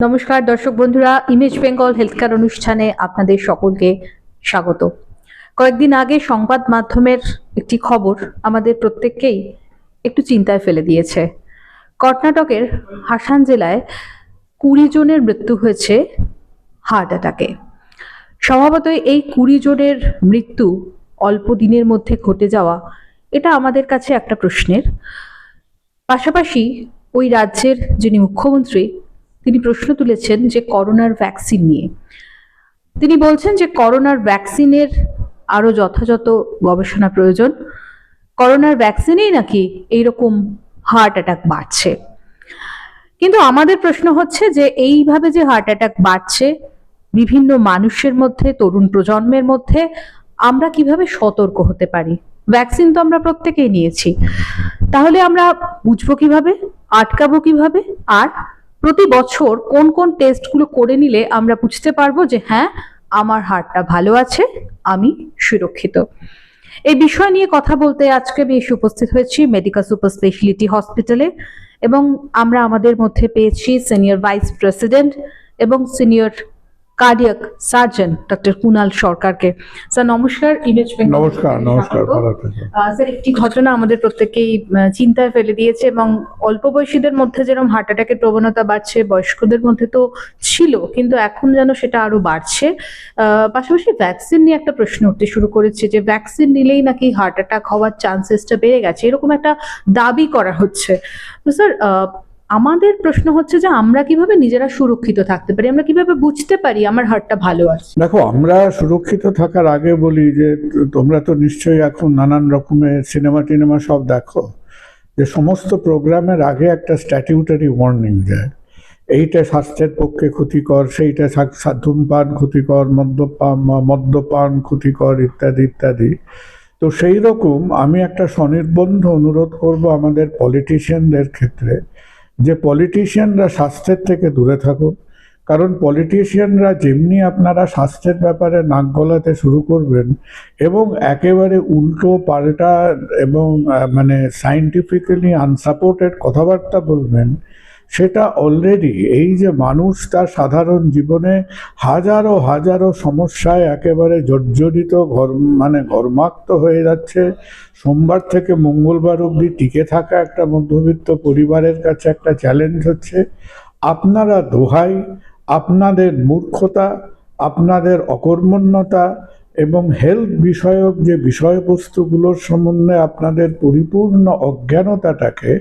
নমস্কার, দর্শক বন্ধুরা ইমেজ বেঙ্গল হেলথ কেয়ার অনুষ্ঠানে আপনাদের সকলকে স্বাগত। কয়েকদিন আগে সংবাদ মাধ্যমের একটি খবর আমাদের প্রত্যেককেই একটু চিন্তায় ফেলে দিয়েছে। কর্ণাটকের হাসান জেলায় কুড়ি জনের মৃত্যু হয়েছে হার্ট অ্যাটাকে। স্বভাবতই এই কুড়ি জনের মৃত্যু অল্প দিনের মধ্যে ঘটে যাওয়া, এটা আমাদের কাছে একটা প্রশ্নের। পাশাপাশি ওই রাজ্যের যিনি মুখ্যমন্ত্রী তিনি প্রশ্ন তুলেছেন যে করোনার ভ্যাকসিন নিয়ে। তিনি বলছেন যে করোনার ভ্যাকসিনের আরও যথাযথ গবেষণা প্রয়োজন। করোনার ভ্যাকসিনেই নাকি এইরকম হার্ট অ্যাটাক বাড়ছে। কিন্তু আমাদের প্রশ্ন হচ্ছে যে এইভাবে যে হার্ট অ্যাটাক বাড়ছে বিভিন্ন মানুষের মধ্যে, তরুণ প্রজন্মের মধ্যে, আমরা কীভাবে সতর্ক হতে পারি? ভ্যাকসিন তো আমরা প্রত্যেকেই নিয়েছি। তাহলে আমরা বুঝব কীভাবে? আটকাবো কীভাবে? আর প্রতি বছর কোন কোন টেস্টগুলো করে নিলে আমরা বুঝতে পারব যে হ্যাঁ আমার হারটা ভালো আছে, আমি সুরক্ষিত। এই বিষয় নিয়ে কথা বলতে আজকে আমি এসে উপস্থিত হয়েছি মেডিকেল সুপার স্পেশালিটি হসপিটালে এবং আমরা আমাদের মধ্যে পেয়েছি সিনিয়র ভাইস প্রেসিডেন্ট এবং senior cardiac surgeon doctor Kunal সরকারকে। স্যার নমস্কার ইমেজ নমস্কার নমস্কার স্যার একটি ঘটনা আমাদের প্রত্যেকেই আহ, চিন্তায় ফেলে দিয়েছে এবং অল্প বয়সীদের মধ্যে যেরকম হার্ট অ্যাটাকের প্রবণতা বাড়ছে বয়স্কদের মধ্যে তো ছিল কিন্তু এখন যেন সেটা আরও বাড়ছে। আহ, পাশাপাশি ভ্যাকসিন নিয়ে একটা প্রশ্ন উঠতে শুরু করেছে যে ভ্যাকসিন নিলেই নাকি হার্ট অ্যাটাক হওয়ার চান্সেসটা বেড়ে গেছে এরকম একটা দাবি করা হচ্ছে। তো স্যার আমাদের প্রশ্ন হচ্ছে যে আমরা কীভাবে নিজেরা সুরক্ষিত থাকতে পারি? আমরা কীভাবে বুঝতে পারি আমার হার্টটা ভালো আছে? দেখো, আমরা সুরক্ষিত থাকার আগে বলি যে তোমরা তো নিশ্চয়ই এখন নানান রকমের সিনেমা টিনেমা সব দেখো। যে সমস্ত প্রোগ্রামের আগে একটা স্ট্যাটিউটারি ওয়ার্নিং যায় এইটা স্বাস্থ্যের পক্ষে ক্ষতিকর, সেইটা ধূমপান ক্ষতিকর, মদ্যপান মদ্যপান ক্ষতিকর ইত্যাদি ইত্যাদি। তো সেই রকম আমি একটা স্বনির্বন্ধ অনুরোধ করব আমাদের পলিটিশিয়ানদের ক্ষেত্রে যে পলিটিশিয়ানরা স্বাস্থ্যের থেকে দূরে থাকুক, কারণ পলিটিশিয়ানরা যেমনি আপনারা স্বাস্থ্যের ব্যাপারে নাক গলাতে শুরু করবেন এবং একেবারে উল্টো পাল্টা এবং মানে সাইন্টিফিক্যালি আনসাপোর্টেড কথাবার্তা বলবেন সেটা অলরেডি এই যে মানুষ তার সাধারণ জীবনে হাজারো হাজারো সমস্যায় একেবারে জর্জরিত ঘর মানে ঘর্মাক্ত হয়ে যাচ্ছে। সোমবার থেকে মঙ্গলবার অবধি টিকে থাকা একটা মধ্যবিত্ত পরিবারের কাছে একটা চ্যালেঞ্জ হচ্ছে। আপনারা দোহাই, আপনাদের মূর্খতা, আপনাদের অকর্মণ্যতা এবং হেলথ বিষয়ক যে বিষয়বস্তুগুলোর সম্বন্ধে আপনাদের পরিপূর্ণ অজ্ঞানতাটাকে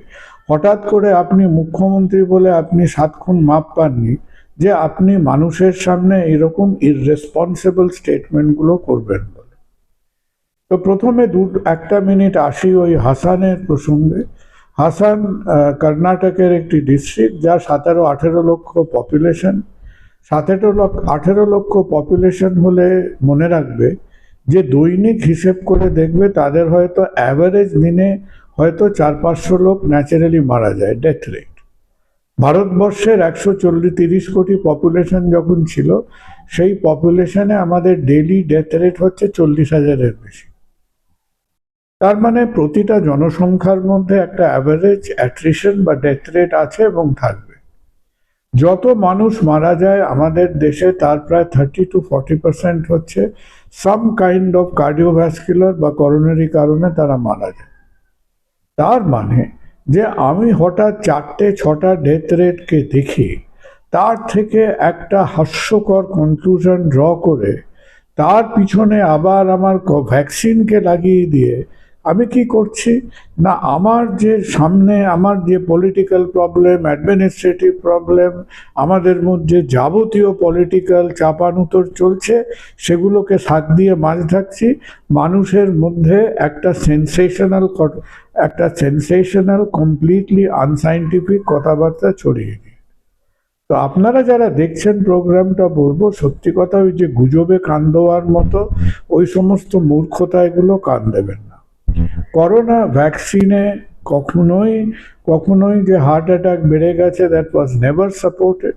হঠাৎ করে আপনি মুখ্যমন্ত্রী বলে আপনি সাত খুন মাপ পাননি, যে আপনি মানুষের সামনে এরকম ইররেসপন্সিবল স্টেটমেন্টগুলো করবেন বলে। তো প্রথমে দু, একটা মিনিট আসি ওই হাসানের প্রসঙ্গে। হাসান কর্ণাটকের একটি ডিস্ট্রিক্ট যা সতেরো, আঠেরো লক্ষ পপুলেশন সতেরো লক্ষ, আঠেরো লক্ষ পপুলেশন হলে মনে রাখবে যে দৈনিক হিসেব করে দেখবে তাদের হয়তো অ্যাভারেজ দিনে হয়তো চার পাঁচশো লোক ন্যাচারালি মারা যায় ডেথ রেট ভারতবর্ষের একশো চল্লিশ তিরিশ কোটি পপুলেশন যখন ছিল, সেই পপুলেশনে আমাদের ডেলি ডেথ রেট হচ্ছে চল্লিশ হাজারের বেশি। তার মানে প্রতিটা জনসংখ্যার মধ্যে একটা অ্যাভারেজ অ্যাট্রিশন বা ডেথ রেট আছে এবং থাকবে। যত মানুষ মারা যায়, আমাদের দেশে তার প্রায় থার্টি টু ফর্টি পার্সেন্ট হচ্ছে সাম কাইন্ড অফ কার্ডিওভ্যাসকুলার বা করোনারি কারণে তারা মারা যায়। তার মানে যে আমি হঠাৎ চারটে, ছটা ডেথ রেটকে দেখি, তার থেকে একটা হাস্যকর কনক্লুশন ড্র করে, তার পিছনে আবার আমার ভ্যাকসিনকে লাগিয়ে দিয়ে আমি কি করছি? না, আমার যে সামনে আমার যে পলিটিক্যাল প্রবলেম অ্যাডমিনিস্ট্রেটিভ প্রবলেম আমাদের মধ্যে যাবতীয় পলিটিক্যাল চাপানুতর চলছে, সেগুলোকে সাথ দিয়ে মাঝ থাকছি মানুষের মধ্যে একটা সেন্সেশনাল একটা সেন্সেশনাল কমপ্লিটলি আনসাইন্টিফিক কথাবার্তা ছড়িয়ে দিই তো আপনারা যারা দেখছেন প্রোগ্রামটা বলব, সত্যি কথা ওই যে গুজবে কান দেওয়ার মতো, ওই সমস্ত মূর্খতা এগুলো কান দেবেন করোনা ভ্যাকসিনে কখনোই কখনোই যে হার্ট অ্যাটাক বেড়ে গেছে দ্যাট ওয়াজ নেভার সাপোর্টেড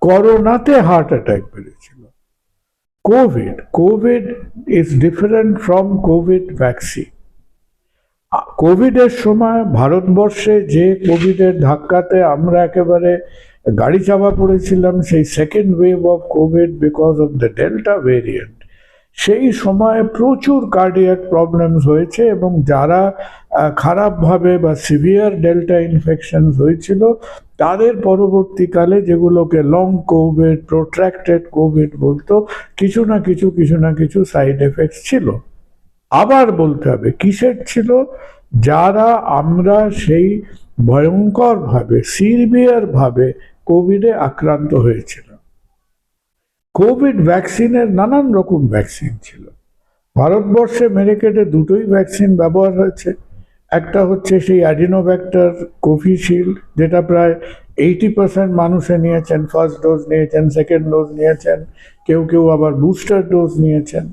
করোনাতে হার্ট অ্যাটাক বেড়েছিল। COVID COVID is different from COVID vaccine কোভিডের সময় ভারতবর্ষে যে কোভিডের ধাক্কাতে আমরা একেবারে গাড়ি চাপা পড়েছিলাম, সেই second wave of COVID because of the delta variant সেই সময়ে প্রচুর কার্ডিয়াক প্রবলেমস হয়েছে এবং যারা খারাপভাবে বা সিভিয়ার ডেল্টা ইনফেকশন হয়েছিল, তাদের পরবর্তীকালে যেগুলোকে লং কোভিড প্রোট্রাক্টেড কোভিড বলতো, কিছু না কিছু কিছু না কিছু সাইড এফেক্টস ছিল। আবার বলতে হবে, কিসের ছিল? যারা আমরা সেই ভয়ঙ্করভাবে সিভিয়ারভাবে কোভিডে আক্রান্ত হয়েছিল কোভিড ভ্যাকসিনের নানান রকম ভ্যাকসিন ছিল। ভারতবর্ষে মেরেকেটে দুটোই ভ্যাকসিন ব্যবহার হয়েছে। একটা হচ্ছে সেই অ্যাডিনোভ্যাক্টর কোভিশিল্ড, যেটা প্রায় এইটি পার্সেন্ট মানুষে নিয়েছেন, ফার্স্ট ডোজ নিয়েছেন, সেকেন্ড ডোজ নিয়েছেন, কেউ কেউ আবার বুস্টার ডোজ নিয়েছেন।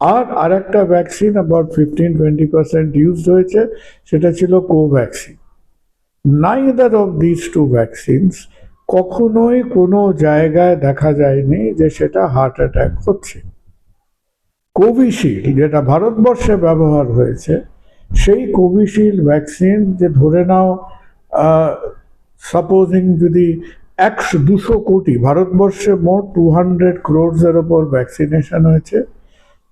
আর আরেকটা vaccine about fifteen twenty percent used হয়েছে, সেটা ছিল Covaxin. Neither of this two vaccines কখনোই কোনো জায়গায় দেখা যায়নি যে সেটা হার্ট অ্যাটাক হচ্ছে। কোভিশিল্ড যেটা ভারতবর্ষে ব্যবহার হয়েছে, সেই কোভিশিল্ড ভ্যাকসিন যে ধরে নাও সাপোজিং যদি একশো দুশো কোটি, ভারতবর্ষে মোট টু হান্ড্রেড ক্রোডসের ওপর ভ্যাকসিনেশন হয়েছে,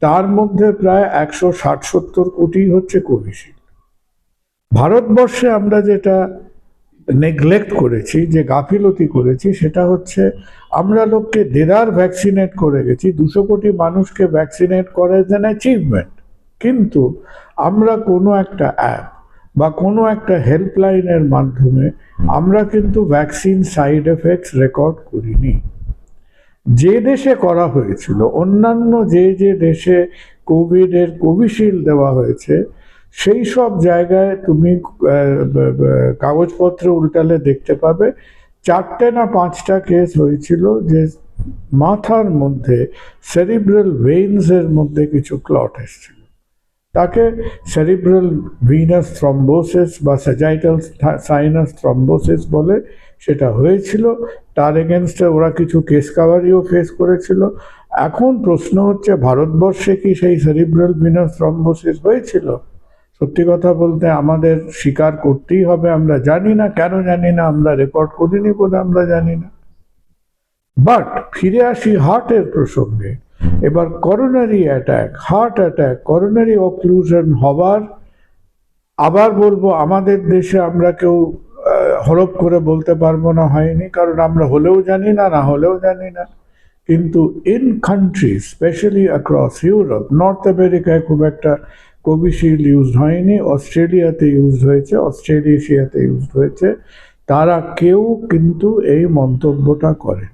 তার মধ্যে প্রায় একশো ষাট সত্তর কোটি হচ্ছে কোভিশিল্ড ভারতবর্ষে আমরা যেটা নেগলেক্ট করেছি, যে গাফিলতি করেছি, সেটা হচ্ছে আমরা লোককে দেদার ভ্যাকসিনেট করে গেছি, দুশো কোটি মানুষকে ভ্যাকসিনেট করা যেন অ্যাচিভমেন্ট কিন্তু আমরা কোনো একটা অ্যাপ বা কোনো একটা হেল্পলাইনের মাধ্যমে আমরা কিন্তু ভ্যাকসিন সাইড এফেক্টস রেকর্ড করিনি। যে দেশে করা হয়েছিল, অন্যান্য যে যে দেশে কোভিডের কোভিশিল্ড দেওয়া হয়েছে সেই সব জায়গায় তুমি কাগজপত্র উল্টালে দেখতে পাবে। চারটে না পাঁচটা কেস হয়েছিল যে মাথার মধ্যে সেরিব্রাল ভেইনসের মধ্যে কিছু ক্লট এসেছিল। তাকে সেরিব্রাল ভিনাস থ্রম্বোসিস বা সেজাইটাল সাইনাস থ্রম্বোসিস বলে সেটা হয়েছিল। তার এগেনস্টে ওরা কিছু কেস কাভারিও ফেস করেছিল। এখন প্রশ্ন হচ্ছে, ভারতবর্ষে কি সেই সেরিব্রাল ভিনাস থ্রম্বোসিস হয়েছিল? সত্যি কথা বলতে আমাদের স্বীকার করতেই হবে, আমরা জানি না, কেন জানি না, আমরা রেকর্ড করিনি বলে আমরা জানি না। বাট ফিরে আসি হার্টের প্রসঙ্গে। এবার coronary attack heart attack coronary occlusion হবার, আবার বলব আমাদের দেশে আমরা কেউ হরপ করে বলতে পারব না, হয়নি, কারণ আমরা হলেও জানি না না হলেও জানি না। কিন্তু in country specially across Europe north আমেরিকায় খুব একটা কোভিশিল্ড ইউজ হয়নি অস্ট্রেলিয়াতে ইউজ হয়েছে অস্ট্রেলিয়াতে ইউজ হয়েছে। তারা কেউ কিন্তু এই মন্তব্যটা করে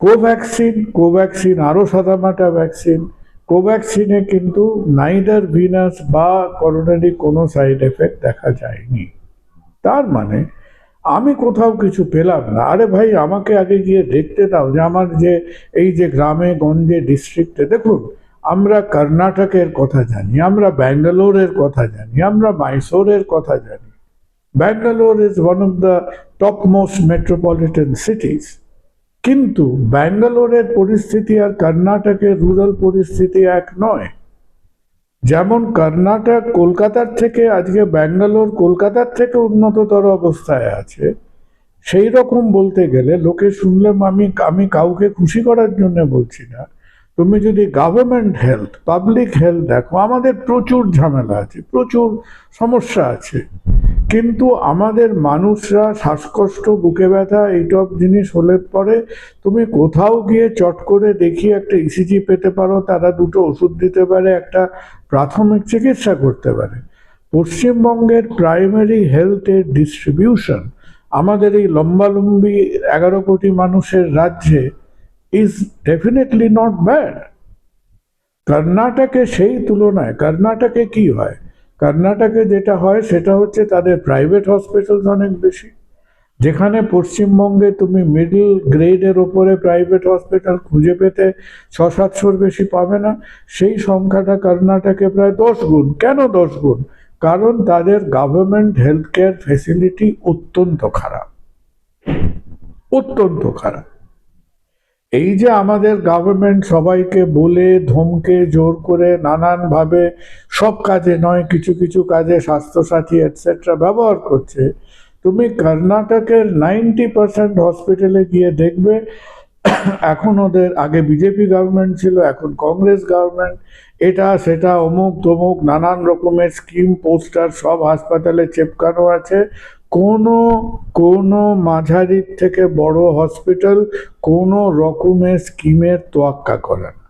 কোভ্যাক্সিন কোভ্যাক্সিন আরও সাদামাটা ভ্যাকসিন কোভ্যাক্সিনে কিন্তু নাইদার ভিনাস বা করোনারি কোনো সাইড এফেক্ট দেখা যায়নি। তার মানে আমি কোথাও কিছু পেলাম না। আরে ভাই, আমাকে আগে গিয়ে দেখতে দাও যে আমার যে এই যে গ্রামে, গঞ্জে ডিস্ট্রিক্টে দেখুন আমরা কর্ণাটকের কথা জানি, আমরা ব্যাঙ্গালোরের কথা জানি, আমরা মাইসোরের কথা জানি। Bangalore is one of the top most metropolitan cities কিন্তু ব্যাঙ্গালোরের পরিস্থিতি আর কর্ণাটকের রুরাল পরিস্থিতি এক নয়। যেমন কর্ণাটক কলকাতার থেকে আজকে ব্যাঙ্গালোর কলকাতার থেকে উন্নততর অবস্থায় আছে সেই রকম বলতে গেলে লোকে শুনলাম আমি আমি কাউকে খুশি করার জন্য বলছি না। তুমি যদি গভর্নমেন্ট হেলথ পাবলিক হেলথ দেখো, আমাদের প্রচুর ঝামেলা আছে, প্রচুর সমস্যা আছে। কিন্তু আমাদের মানুষরা শ্বাসকষ্ট, বুকে ব্যথা, এইসব জিনিস হলে পরে তুমি কোথাও গিয়ে চট করে দেখিয়ে একটা ইসিজি পেতে পারো, তারা দুটো ওষুধ দিতে পারে, একটা প্রাথমিক চিকিৎসা করতে পারে। পশ্চিমবঙ্গের প্রাইমারি হেলথের ডিস্ট্রিবিউশন আমাদের এই লম্বালম্বি এগারো কোটি মানুষের রাজ্যে ইজ ডেফিনেটলি নট ব্যাড কর্ণাটকে সেই তুলনায় কর্ণাটকে কি হয়? কর্ণাটকে যেটা হয়, সেটা হচ্ছে তাদের প্রাইভেট হসপিটালস অনেক বেশি। যেখানে পশ্চিমবঙ্গে তুমি মিডল গ্রেডের ওপরে প্রাইভেট হসপিটাল খুঁজে পেতে ছ সাতশোর বেশি পাবে না। সেই সংখ্যাটা কর্ণাটকে প্রায় দশ গুণ। কেন দশ গুণ? কারণ তাদের গভর্নমেন্ট হেলথ কেয়ার ফেসিলিটি অত্যন্ত খারাপ। অত্যন্ত খারাপ। এই যে আমাদের গভর্নমেন্ট সবাইকে বলে, ধমকে, জোর করে, নানানভাবে সব কাজে নয়, কিছু কিছু কাজে স্বাস্থ্যসাথী এটসেট্রা ব্যবহার করছে, তুমি কর্ণাটকের নাইনটি পার্সেন্ট হসপিটালে গিয়ে দেখবে, এখন ওদের আগে বিজেপি গভর্নমেন্ট ছিল, এখন কংগ্রেস গভর্নমেন্ট এটা, সেটা, অমুক, তমুক, নানান রকমের স্কিম পোস্টার সব হাসপাতালে চেপকানো আছে কোনো কোনো মাঝারির থেকে বড় হসপিটাল কোনো রকমের স্কিমের তোয়াক্কা করে না।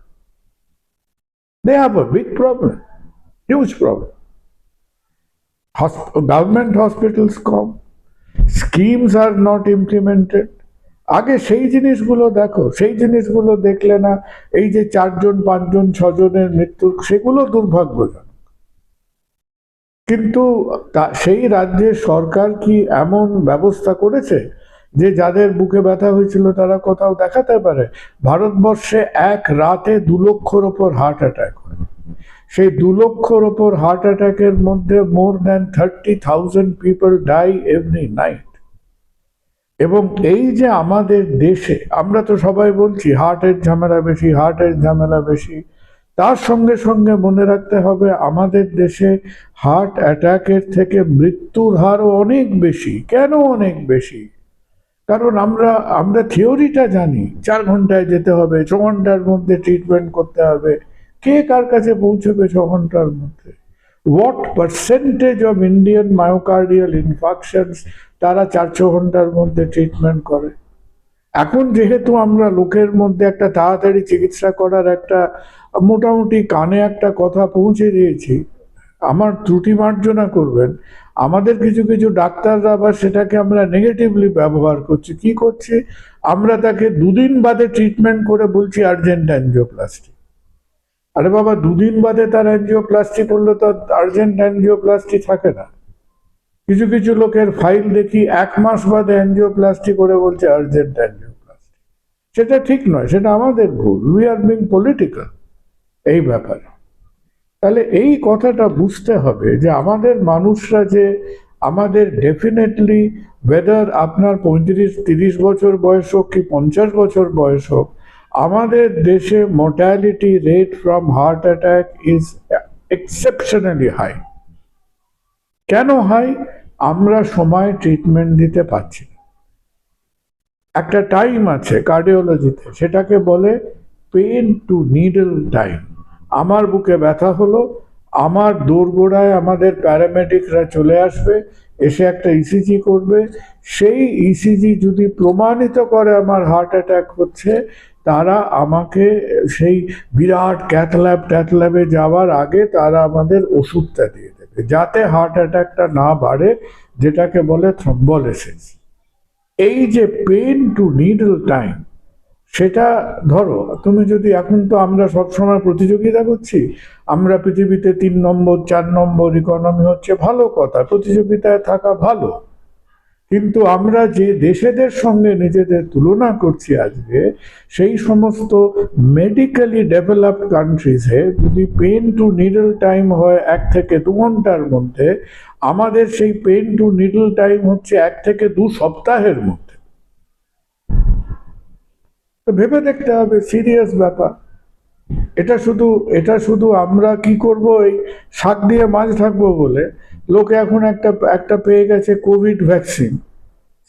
They have a big problem huge problem government hospitals com schemes are not implemented আগে সেই জিনিসগুলো দেখো, সেই জিনিসগুলো দেখলে না, এই যে চারজন, পাঁচজন, ছজনের মৃত্যু সেগুলো দুর্ভাগ্যজনক। কিন্তু সেই রাজ্যের সরকার কি এমন ব্যবস্থা করেছে যে যাদের বুকে ব্যথা হয়েছিল তারা কোথাও দেখাতে পারে? ভারতবর্ষে এক রাতে দু লক্ষর ওপর হার্ট অ্যাটাক হয়। সেই দু লক্ষর ওপর হার্ট অ্যাটাকের মধ্যে more than thirty thousand people die every night এবং এই যে আমাদের দেশে, আমরা তো সবাই বলছি হার্টের ঝামেলা বেশি হার্টের ঝামেলা বেশি তার সঙ্গে সঙ্গে মনে রাখতে হবে, আমাদের দেশে হার্ট অ্যাটাকের থেকে মৃত্যুর হারও অনেক বেশি। কেন অনেক বেশি? কারণ আমরা আমরা থিওরিটা জানি, চার ঘন্টায় যেতে হবে, ছ ঘণ্টার মধ্যে ট্রিটমেন্ট করতে হবে। কে কার কাছে পৌঁছবে ছ ঘণ্টার মধ্যে? What percentage of Indian myocardial infarctions তারা চার, ছ ঘণ্টার মধ্যে ট্রিটমেন্ট করে? এখন যেহেতু আমরা লোকের মধ্যে একটা তাড়াতাড়ি চিকিৎসা করার একটা মোটামুটি কানে একটা কথা পৌঁছে দিয়েছি। আমার ত্রুটি মার্জনা করবেন। আমাদের কিছু কিছু ডাক্তাররা আবার সেটাকে আমরা নেগেটিভলি ব্যবহার করছি। কি করছি? আমরা তাকে দুদিন বাদে ট্রিটমেন্ট করে বলছি আর্জেন্ট অ্যাঞ্জিওপ্লাস্টি আরে বাবা, দুদিন বাদে তার অ্যাঞ্জিওপ্লাস্টি করলে তো আর্জেন্ট অ্যাঞ্জিওপ্লাস্টি থাকে না। কিছু কিছু লোকের ফাইল দেখি এক মাস বাদে অ্যাঞ্জিওপ্লাস্টি করে বলছে আর্জেন্ট অ্যাঞ্জিওপ্লাস্টি সেটা ঠিক নয়, সেটা আমাদের ভুল। উই আর বিং পলিটিক্যাল এই ব্যাপার। তাহলে এই কথাটা বুঝতে হবে যে আমাদের মানুষরা যে আমাদের ডেফিনেটলি ওয়েদার আপনার পঁয়ত্রিশ, তিরিশ বছর বয়স হোক কি পঞ্চাশ বছর বয়স হোক, আমাদের দেশে mortality rate from heart attack is exceptionally high কেন হাই আমরা সময় ট্রিটমেন্ট দিতে পারছি একটা টাইম আছে কার্ডিওলজিতে সেটাকে বলে পেন টু নিডল টাইম আমার বুকে ব্যথা হলো, আমার দোরগোড়ায় আমাদের প্যারামেডিকরা চলে আসবে, এসে একটা ইসিজি করবে। সেই ইসিজি যদি প্রমাণিত করে আমার হার্ট অ্যাটাক হচ্ছে, তারা আমাকে সেই বিরাট ক্যাথল্যাব ট্যাথল্যাবে যাওয়ার আগে তারা আমাদের ওষুধটা দিয়ে দেবে, যাতে হার্ট অ্যাটাকটা না বাড়ে, যেটাকে বলে থ্রম্বোলিসিস এই যে পেন টু নিডল টাইম সেটা ধরো, তুমি যদি এখন তো আমরা সবসময় প্রতিযোগিতা করছি, আমরা পৃথিবীতে তিন নম্বর, চার নম্বর ইকোনমি হচ্ছে ভালো কথা, প্রতিযোগিতায় থাকা ভালো। কিন্তু আমরা যে দেশেদের সঙ্গে নিজেদের তুলনা করছি আজকে, সেই সমস্ত মেডিকেলি ডেভেলপড কান্ট্রিজে যদি পেন টু নিডল টাইম হয় এক থেকে দু ঘণ্টার মধ্যে, আমাদের সেই পেন টু নিডল টাইম হচ্ছে এক থেকে দু সপ্তাহের মধ্যে। তো ভেবে দেখতে হবে সিরিয়াস ব্যাপার। এটা শুধু এটা শুধু আমরা কি করব, এই শাক দিয়ে মাছ থাকব বলে, লোকে এখন একটা একটা পেয়ে গেছে কোভিড ভ্যাকসিন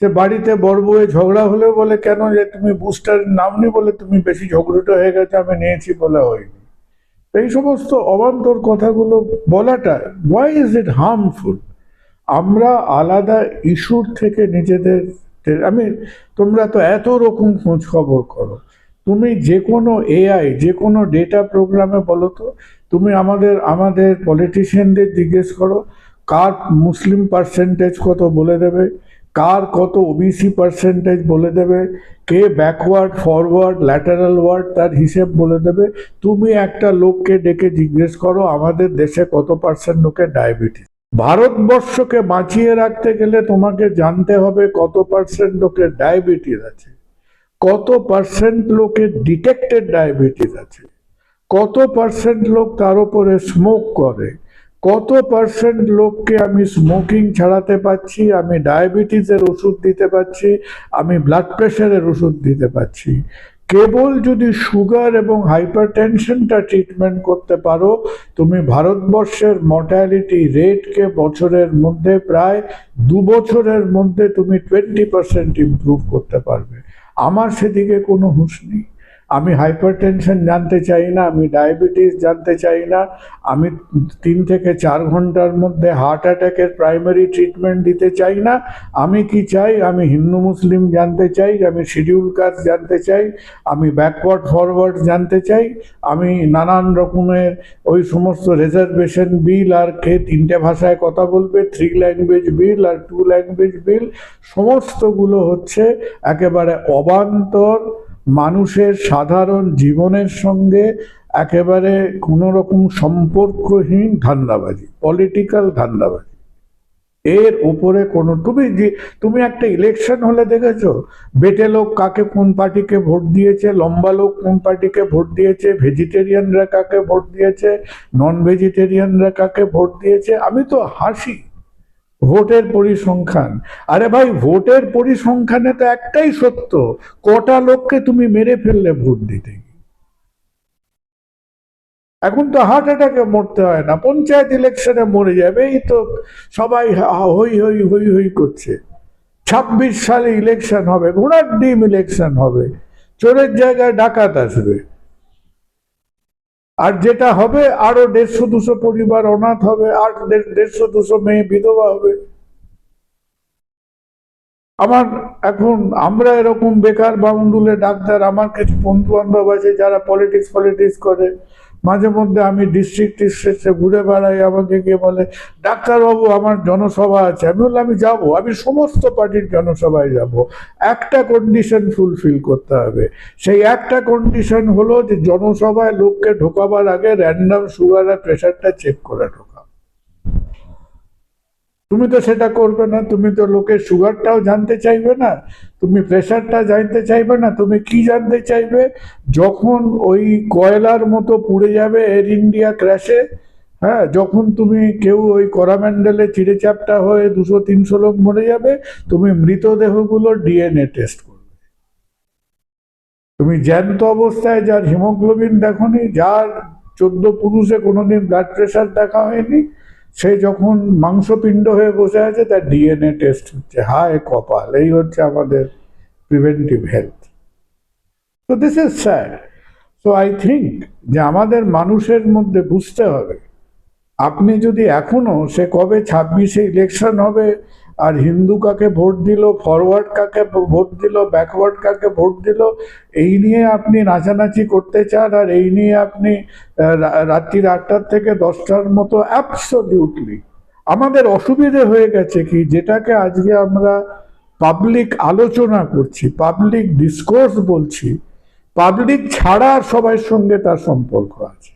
সে বাড়িতে বড় বউয়ে ঝগড়া হলে বলে, কেন যে তুমি বুস্টার নামনি বলে তুমি বেশি ঝগড়ুটো হয়ে গেছে, আমি নিয়েছি বলে হয়নি। এই সমস্ত অবান্তর কথাগুলো বলাটা ওয়াই ইজ ইট হার্মফুল আমরা আলাদা ইস্যুর থেকে নিজেদের আমি, তোমরা তো এত রকম খোঁজ খবর করো। তুমি যে কোনো এআই যে কোনো ডেটা প্রোগ্রামে বলো তো, তুমি আমাদের আমাদের পলিটিশিয়ানদের জিজ্ঞেস করো, কার মুসলিম পার্সেন্টেজ কত বলে দেবে, কার কত ওবিসি পার্সেন্টেজ বলে দেবে, কে ব্যাকওয়ার্ড ফরওয়ার্ড ল্যাটারাল ওয়ার্ড তার হিসেব বলে দেবে। তুমি একটা লোককে ডেকে জিজ্ঞেস করো, আমাদের দেশে কত পার্সেন্ট লোকের ডায়াবেটিস ভারতবর্ষকে বাঁচিয়ে রাখতে গেলে তোমাকে জানতে হবে কত পার্সেন্ট লোকের ডায়াবেটিস আছে, কত পার্সেন্ট লোকের ডিটেক্টেড ডায়াবেটিস আছে, কত পার্সেন্ট লোক তার উপরে স্মোক করে, কত পার্সেন্ট লোককে আমি স্মোকিং ছাড়াতে পারছি, আমি ডায়াবেটিসের ওষুধ দিতে পারছি, আমি ব্লাড প্রেশারের ওষুধ দিতে পারছি। কেবল যদি সুগার এবং হাইপার টেনশনটা ট্রিটমেন্ট করতে পারো, তুমি ভারতবর্ষের মর্ট্যালিটি রেটকে বছরের মধ্যে প্রায় দু বছরের মধ্যে তুমি টোয়েন্টি পার্সেন্ট ইম্প্রুভ করতে পারবে। আমার সেদিকে কোনো হুঁশ নেই। আমি হাইপার টেনশন জানতে চাই না, আমি ডায়াবেটিস জানতে চাই না, আমি তিন থেকে চার ঘণ্টার মধ্যে হার্ট অ্যাটাকের প্রাইমারি ট্রিটমেন্ট দিতে চাই না, আমি কি চাই? আমি হিন্দু মুসলিম জানতে চাই, আমি শিডিউল কাস্ট জানতে চাই, আমি ব্যাকওয়ার্ড ফরওয়ার্ড জানতে চাই, আমি নানান রকমের ওই সমস্ত রিজার্ভেশন বিল আর কে তিনটে ভাষায় কথা বলবে থ্রি ল্যাঙ্গুয়েজ বিল আর টু ল্যাঙ্গুয়েজ বিল সমস্তগুলো হচ্ছে একেবারে অবান্তর মানুষের সাধারণ জীবনের সঙ্গে একেবারে কোনো রকম সম্পর্কহীন ধান্দাবাজি পলিটিক্যাল ধান্দাবাজি। এর উপরে কোনো তুমি যে তুমি একটা ইলেকশন হলে দেখেছ, বেটে লোক কাকে কোন পার্টিকে ভোট দিয়েছে, লম্বা লোক কোন পার্টিকে ভোট দিয়েছে ভেজিটেরিয়ানরা কাকে ভোট দিয়েছে নন ভেজিটেরিয়ানরা কাকে ভোট দিয়েছে, আমি তো হাসি। ভোটের পরিসংখ্যান। আরে ভাই, ভোটের পরিসংখ্যানে তো একটাই সত্য, কটা লোককে তুমি মেরে ফেললে ভোট দিতে? এখন তো হার্ট অ্যাটাকে মরতে হয় না, পঞ্চায়েত ইলেকশনে মরে যাবে, এই তো সবাই হই হই হই হই করছে। ছাব্বিশ সালে ইলেকশন হবে, ঘোড়ার ডিম ইলেকশন হবে, চোরের জায়গায় ডাকাত আসবে। আর যেটা হবে, আরও দেড়শো, দুশো পরিবার অনাথ হবে, আর দেড়- দেড়শো, দুশো মেয়ে বিধবা হবে। আমার এখন আমরা এরকম বেকার বাউন্ডুলে ডাক্তার, আমার কিছু বন্ধু বান্ধব আছে যারা পলিটিক্স পলিটিক্স করে। মাঝে মধ্যে আমি ডিস্ট্রিক্ট ডিস্ট্রিক্টে ঘুরে বেড়াই, আমাকে গিয়ে বলে, ডাক্তারবাবু, আমার জনসভা আছে। আমি বললাম, আমি যাব। আমি সমস্ত পার্টির জনসভায় যাব। একটা কন্ডিশন ফুলফিল করতে হবে। সেই একটা কন্ডিশন হলো যে জনসভায় লোককে ঢোকাবার আগে র্যান্ডাম সুগার আর প্রেশারটা চেক করে ঢোকা। তুমি তো সেটা করবে না, তুমি তো লোকের সুগারটাও জানতে চাইবে না, তুমি প্রেশারটা জানতে চাইবে না, তুমি কি জানতে চাইবে? যখন ওই কয়লার মতো পুড়ে যাবে এয়ার ইন্ডিয়া ক্র্যাশে হ্যাঁ যখন তুমি কেউ ওই করাম্যান্ডেলে চিড়েচাপটা হয়ে দুশো, তিনশো লোক মরে যাবে, তুমি মৃতদেহগুলো ডিএনএ টেস্ট করবে। তুমি জ্যান্ত অবস্থায় যার হিমোগ্লোবিন দেখনি, যার চোদ্দ পুরুষে কোনোদিন ব্লাড প্রেশার দেখা হয়নি সে যখন মাংসপিণ্ড হয়ে বসে আছে, তার ডিএনএ টেস্ট হচ্ছে। হায় কপাল, এই হচ্ছে আমাদের প্রিভেন্টিভ হেলথ তো this is sir so I think যে আমাদের মানুষের মধ্যে বুঝতে হবে, আপনি যদি এখনও, সে কবে ছাব্বিশে ইলেকশন হবে আর হিন্দু কাকে ভোট দিল ফরওয়ার্ড কাকে ভোট দিল ব্যাকওয়ার্ড কাকে ভোট দিল, এই নিয়ে আপনি নাচানাচি করতে চান আর এই নিয়ে আপনি রাত্রির আটটার থেকে দশটার মতো অ্যাবসলিউটলি আমাদের অসুবিধে হয়ে গেছে কি, যেটাকে আজকে আমরা পাবলিক আলোচনা করছি পাবলিক ডিসকোর্স বলছি পাবলিক ছাড়া সবার সঙ্গে তার সম্পর্ক আছে।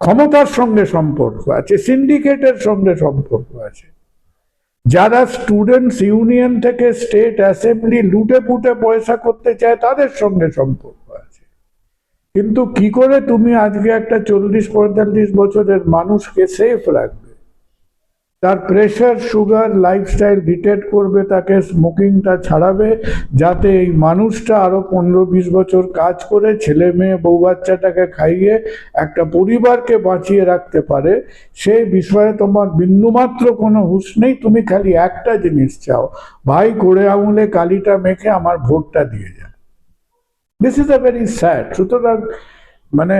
ক্ষমতার সঙ্গে সম্পর্ক আছে সিন্ডিকেটের সঙ্গে সম্পর্ক আছে। যারা স্টুডেন্টস ইউনিয়ন থেকে স্টেট অ্যাসেম্বলি লুটে পুটে পয়সা করতে চায়, তাদের সঙ্গে সম্পর্ক আছে। কিন্তু কি করে তুমি আজকে একটা চল্লিশ পঁয়তাল্লিশ বছরের মানুষকে সেফ রাখবে? তার প্রেশার সুগার লাইফস্টাইল ডিটেক্ট করবে, তাকে স্মোকিংটা ছাড়াবে, যাতে এই মানুষটা আরও পনেরো বিশ বছর কাজ করে, ছেলে মেয়ে, বউ বাচ্চাটাকে খাইয়ে একটা পরিবারকে বাঁচিয়ে রাখতে পারে। সেই বিষয়ে তোমার বিন্দুমাত্র কোনো হুঁশ নেই, তুমি খালি একটা জিনিস চাও। ভাই গোড়ে আঙুলে কালিটা মেখে আমার ভোটটা দিয়ে যায় this is a very sad সুতরাং মানে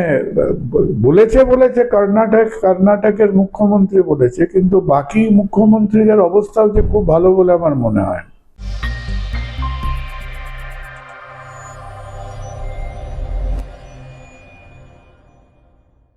বলেছে বলেছে, কর্ণাটক, কর্ণাটকের মুখ্যমন্ত্রী বলেছে, কিন্তু বাকি মুখ্যমন্ত্রীদের অবস্থাও যে খুব ভালো বলে আমার মনে হয়।